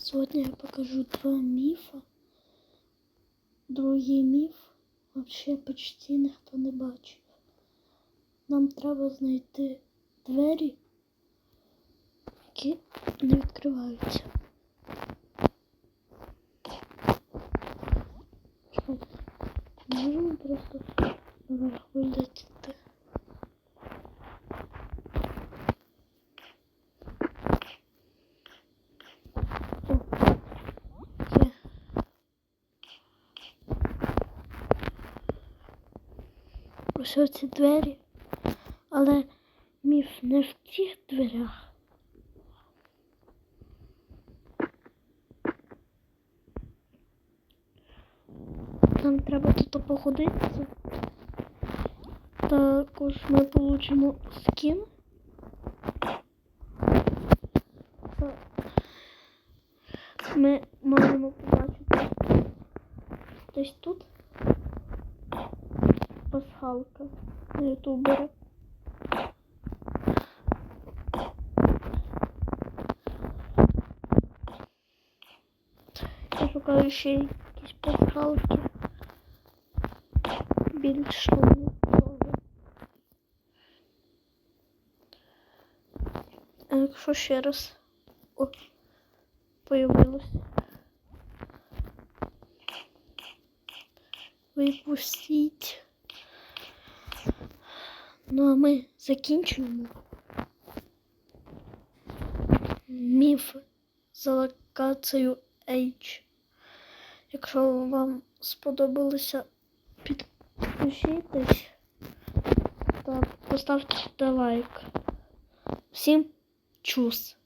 Сьогодні я покажу два міфа. Другий міф взагалі почти ніхто не бачив. Нам треба знайти двері, які не відкриваються. Можемо просто наверх вилетіти. Ось оці двері, але міф не в тих дверях. Нам треба тут походити. Також ми получимо скін. Ми можемо побачити десь тут пасхалка ютубера. Я шукаю ще якісь пасхалки. Більш нічого. А якщо ще раз о, появилось. Випустіть. Ну а ми закінчуємо. Міф за локацією H. Якщо вам сподобалося, підпишітесь та поставте лайк. Всім чус!